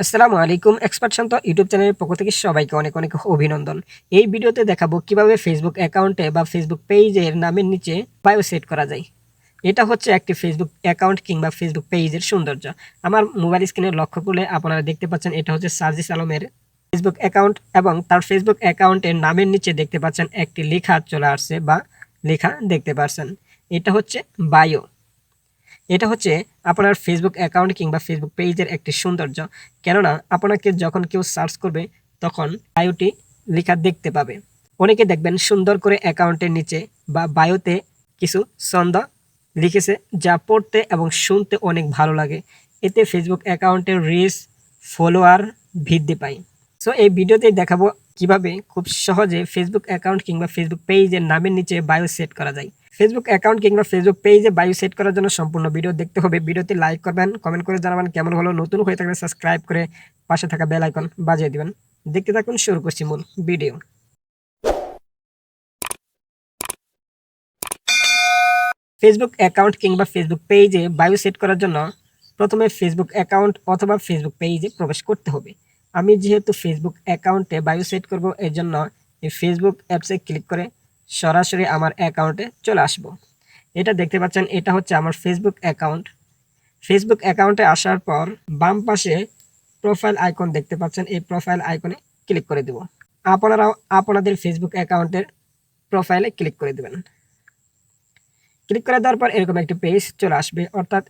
আসসালামু আলাইকুম, এক্সপার্ট শান্ত ইউটিউব চ্যানেলের পক্ষ থেকে সবাইকে অনেক অনেক অভিনন্দন। এই ভিডিওতে দেখাবো কীভাবে ফেসবুক অ্যাকাউন্টে বা ফেসবুক পেজের নামের নিচে বায়ো সেট করা যায়। এটা হচ্ছে একটি ফেসবুক অ্যাকাউন্ট কিংবা ফেসবুক পেজের সৌন্দর্য। আমার মোবাইল স্ক্রিনে লক্ষ্য করলে আপনারা দেখতে পাচ্ছেন এটা হচ্ছে সার্জিস আলমের ফেসবুক অ্যাকাউন্ট এবং তার ফেসবুক অ্যাকাউন্টের নামের নিচে দেখতে পাচ্ছেন একটি লেখা চলে আসছে বা লেখা দেখতে পাচ্ছেন এটা হচ্ছে বায়ো এটা হচ্ছে আপনার ফেসবুক অ্যাকাউন্ট কিংবা ফেসবুক পেজের একটি সৌন্দর্য। কেননা আপনাকে যখন কেউ সার্চ করবে, তখন বায়োটি লেখা দেখতে পাবে। অনেকে দেখবেন সুন্দর করে অ্যাকাউন্টের নিচে বা বায়োতে কিছু ছন্দ লিখেছে যা পড়তে এবং শুনতে অনেক ভালো লাগে। এতে ফেসবুক অ্যাকাউন্টের রিচ ফলোয়ার বৃদ্ধি পায়। সো এই ভিডিওতে দেখাবো কীভাবে খুব সহজে ফেসবুক অ্যাকাউন্ট কিংবা ফেসবুক পেজের নামের নিচে বায়ো সেট করা যায়। ফেসবুক অ্যাকাউন্ট কিংবা ফেসবুক পেজে বায়ো সেট করার জন্য সম্পূর্ণ ভিডিও দেখতে হবে। ভিডিওতে লাইক করবেন কমেন্ট করে জানাবেন কেমন হলো, নতুন হয়ে থাকলে সাবস্ক্রাইব করে পাশে থাকা বেল আইকন বাজিয়ে দিবেন। দেখতে থাকুন শুরু করছি মূল ভিডিও ফেসবুক অ্যাকাউন্ট কিংবা ফেসবুক পেজে বায়ু সেট করার জন্য প্রথমে ফেসবুক অ্যাকাউন্ট অথবা ফেসবুক পেজে প্রবেশ করতে হবে। আমি যেহেতু ফেসবুক অ্যাকাউন্টে বায়ু সেট করব এর জন্য ফেসবুক অ্যাপসে ক্লিক করে সরাসরি আমার অ্যাকাউন্টে চলে আসব। এটা দেখতে পাচ্ছেন, এটা হচ্ছে আমার ফেসবুক অ্যাকাউন্ট ফেসবুক অ্যাকাউন্টে আসার পর বাম পাশে প্রোফাইল আইকন দেখতে পাচ্ছেন, এই প্রোফাইল আইকনে ক্লিক করে দেব। আপনারাও আপনাদের ফেসবুক অ্যাকাউন্টের প্রোফাইলে ক্লিক করে দেবেন। ক্লিক করে দেওয়ার পর এরকম একটি পেজ চলে আসবে, অর্থাৎ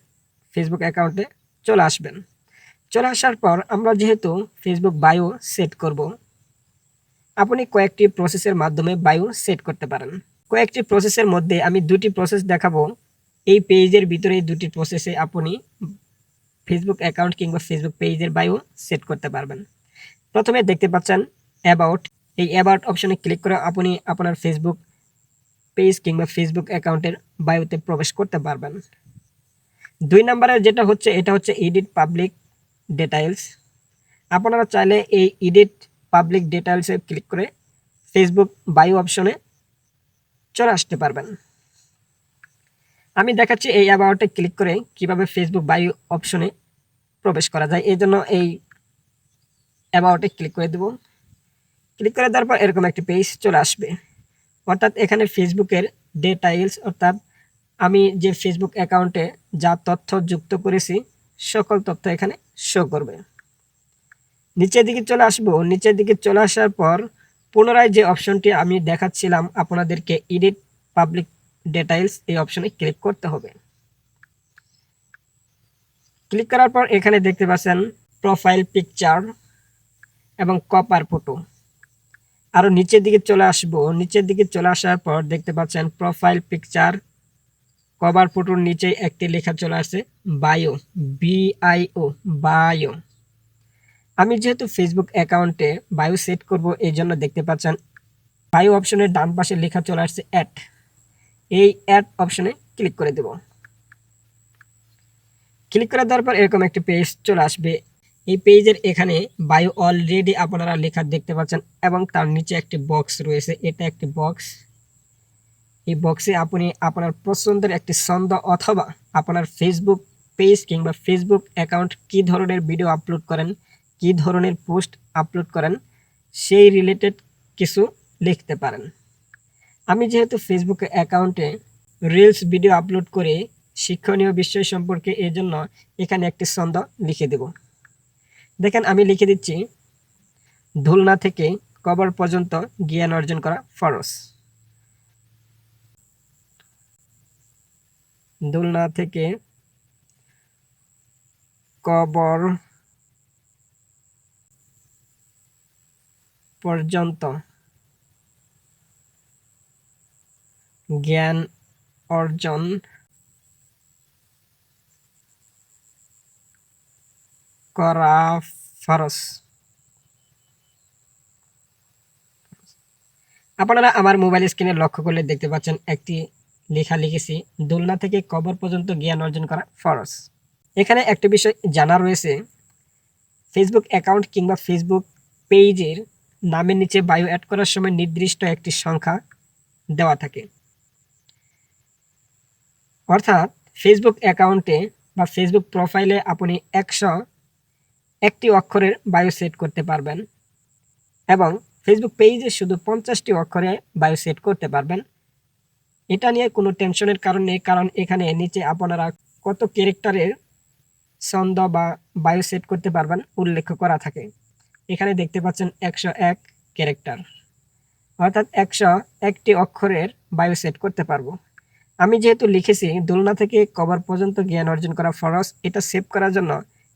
ফেসবুক অ্যাকাউন্টে চলে আসবেন। চলে আসার পর আমরা যেহেতু ফেসবুক বায়ো সেট করব আপনি কয়েকটি প্রসেসের মাধ্যমে বায়ু সেট করতে পারেন। কয়েকটি প্রসেসের মধ্যে আমি দুটি প্রসেস দেখাবো। এই পেজের ভিতরে দুটি প্রসেসে আপনি ফেসবুক অ্যাকাউন্ট কিংবা ফেসবুক পেজের বায়ু সেট করতে পারবেন। প্রথমে দেখতে পাচ্ছেন অ্যাবাউট এই অ্যাবাউট অপশনে ক্লিক করে আপনি আপনার ফেসবুক পেজ কিংবা ফেসবুক অ্যাকাউন্টের বায়োতে প্রবেশ করতে পারবেন। দুই নম্বরের যেটা হচ্ছে, এটা হচ্ছে এডিট পাবলিক ডিটেইলস আপনারা চাইলে এই এডিট পাবলিক ডিটেইলসে ক্লিক করে ফেসবুক বায়ো অপশনে চলে আসতে পারবেন। আমি দেখাচ্ছি এই অ্যাবাউটে ক্লিক করে কীভাবে ফেসবুক বায়ো অপশনে প্রবেশ করা যায়। এই জন্য এই অ্যাবাউটে ক্লিক করে দেব। ক্লিক করে দেওয়ার পর এরকম একটি পেজ চলে আসবে। অর্থাৎ এখানে ফেসবুকের ডেটাইলস অর্থাৎ আমি যে ফেসবুক অ্যাকাউন্টে যা তথ্য যুক্ত করেছি, সকল তথ্য এখানে শো করবে। নিচের দিকে চলে আসব। নিচের দিকে চলে আসার পর পুনরায় যে অপশনটি আমি দেখাচ্ছিলাম, আপনাদেরকে এডিট পাবলিক ডেটাইলস এই অপশনে ক্লিক করতে হবে। ক্লিক করার পর এখানে দেখতে পাচ্ছেন প্রোফাইল পিকচার এবং কপার ফটো আরও নিচের দিকে চলে আসব। নিচের দিকে চলে আসার পর দেখতে পাচ্ছেন প্রোফাইল পিকচার কভার ফটোর নিচে একটি লেখা চলে আসছে বায়ো বিআইও বায়ো আমি যেহেতু ফেসবুক অ্যাকাউন্টে বায়ো সেট করব, এই জন্য দেখতে পাচ্ছেন বায়ো অপশনের ডান পাশে লেখা চলে আসছে অ্যাড এই অ্যাড অপশনে ক্লিক করে দেব। ক্লিক করে দেওয়ার পর এরকম একটি পেজ চলে আসবে। এই পেজের এখানে বায়ো অলরেডি আপনারা লেখা দেখতে পাচ্ছেন এবং তার নিচে একটি বক্স রয়েছে। এটা একটি বক্স এই বক্সে আপনি আপনার পছন্দের একটি ছন্দ অথবা আপনার ফেসবুক পেজ কিংবা ফেসবুক অ্যাকাউন্ট কী ধরনের ভিডিও আপলোড করেন কী ধরনের পোস্ট আপলোড করেন, সেই রিলেটেড কিছু লিখতে পারেন। আমি যেহেতু ফেসবুক অ্যাকাউন্টে রিলস ভিডিও আপলোড করে, শিক্ষণীয় বিষয় সম্পর্কে এই জন্য এখানে একটি ছন্দ লিখে দেব। দেখেন, আমি লিখে দিচ্ছি, ধুলনা থেকে কবর পর্যন্ত জ্ঞান অর্জন করা ফরস দোলনা থেকে কবর পর্যন্ত। জ্ঞান অর্জন। করা ফরস আপনারা আমার মোবাইল স্ক্রিনে লক্ষ্য করলে দেখতে পাচ্ছেন একটি লেখা লিখেছি, দোলনা থেকে কবর পর্যন্ত জ্ঞান অর্জন করা ফরজ। এখানে একটা বিষয় জানা রয়েছে ফেসবুক অ্যাকাউন্ট কিংবা ফেসবুক পেজের নামের নিচে বায়ো অ্যাড করার সময় নির্দিষ্ট একটি সংখ্যা দেওয়া থাকে। অর্থাৎ ফেসবুক অ্যাকাউন্টে বা ফেসবুক প্রোফাইলে আপনি একশো একটি অক্ষরের বায়ো সেট করতে পারবেন এবং ফেসবুক পেজে শুধু পঞ্চাশটি অক্ষরে বায়ো সেট করতে পারবেন। এটা নিয়ে কোনো টেনশনের কারণ নেই, কারণ এখানে নিচে আপনারা কত ক্যারেক্টারের ছন্দ বা বায়ো সেট করতে পারবেন উল্লেখ করা থাকে। এখানে দেখতে পাচ্ছেন একশো এক ক্যারেক্টার। অর্থাৎ একশো একটি অক্ষরের বায়ো সেট করতে পারব। আমি যেহেতু লিখেছি, দোলনা থেকে কভার পর্যন্ত জ্ঞান অর্জন করা ফরজ। এটা সেভ করার জন্য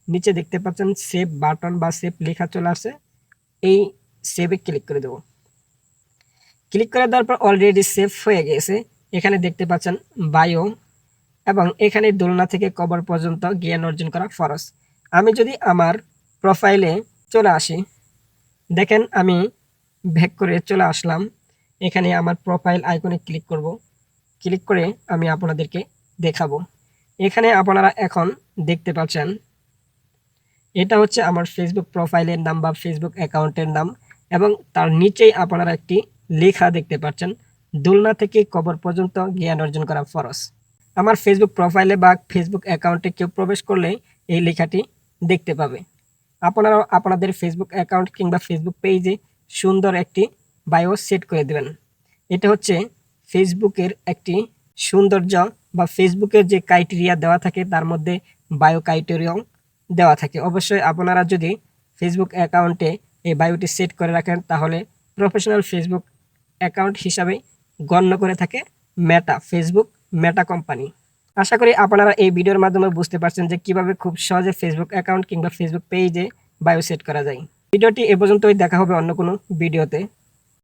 নিচে দেখতে পাচ্ছেন সেভ বাটন বা সেভ লেখা চলে আসে এই সেভে ক্লিক করে দেবো। ক্লিক করে দেওয়ার পর অলরেডি সেভ হয়ে গেছে। এখানে দেখতে পাচ্ছেন বায়ো এবং এখানে দোলনা থেকে কভার পর্যন্ত জ্ঞান অর্জন করা ফরজ। আমি যদি আমার প্রোফাইলে চলে আসি। দেখেন আমি ব্যাক করে চলে আসলাম। এখানে আমার প্রোফাইল আইকনে ক্লিক করব। ক্লিক করে আমি আপনাদেরকে দেখাবো। এখানে আপনারা এখন দেখতে পাচ্ছেন, এটা হচ্ছে আমার ফেসবুক প্রোফাইলের নাম বা ফেসবুক অ্যাকাউন্টের নাম এবং তার নিচেই আপনারা একটি লেখা দেখতে পাচ্ছেন, দোলনা থেকে কবর পর্যন্ত জ্ঞান অর্জন করা ফরজ। আমার ফেসবুক প্রোফাইলে বা ফেসবুক অ্যাকাউন্টে কেউ প্রবেশ করলে এই লেখাটি দেখতে পাবে। আপনারাও আপনাদের ফেসবুক অ্যাকাউন্ট কিংবা ফেসবুক পেজে সুন্দর একটি বায়ো সেট করে দেবেন। এটা হচ্ছে ফেসবুকের একটি সৌন্দর্য বা ফেসবুকের যে ক্রাইটেরিয়া দেওয়া থাকে, তার মধ্যে বায়ো ক্রাইটেরিয়াও দেওয়া থাকে। অবশ্যই আপনারা যদি ফেসবুক অ্যাকাউন্টে এই বায়োটি সেট করে রাখেন, তাহলে প্রফেশনাল ফেসবুক অ্যাকাউন্ট হিসাবে গণ্য করে থাকে মেটা ফেসবুক মেটা কোম্পানি আশা করি আপনারা এই ভিডিওর মাধ্যমে বুঝতে পারছেন যে কীভাবে খুব সহজে ফেসবুক অ্যাকাউন্ট কিংবা ফেসবুক পেজে বায়ো সেট করা যায়। ভিডিওটি এ পর্যন্তই, দেখা হবে অন্য কোনো ভিডিওতে।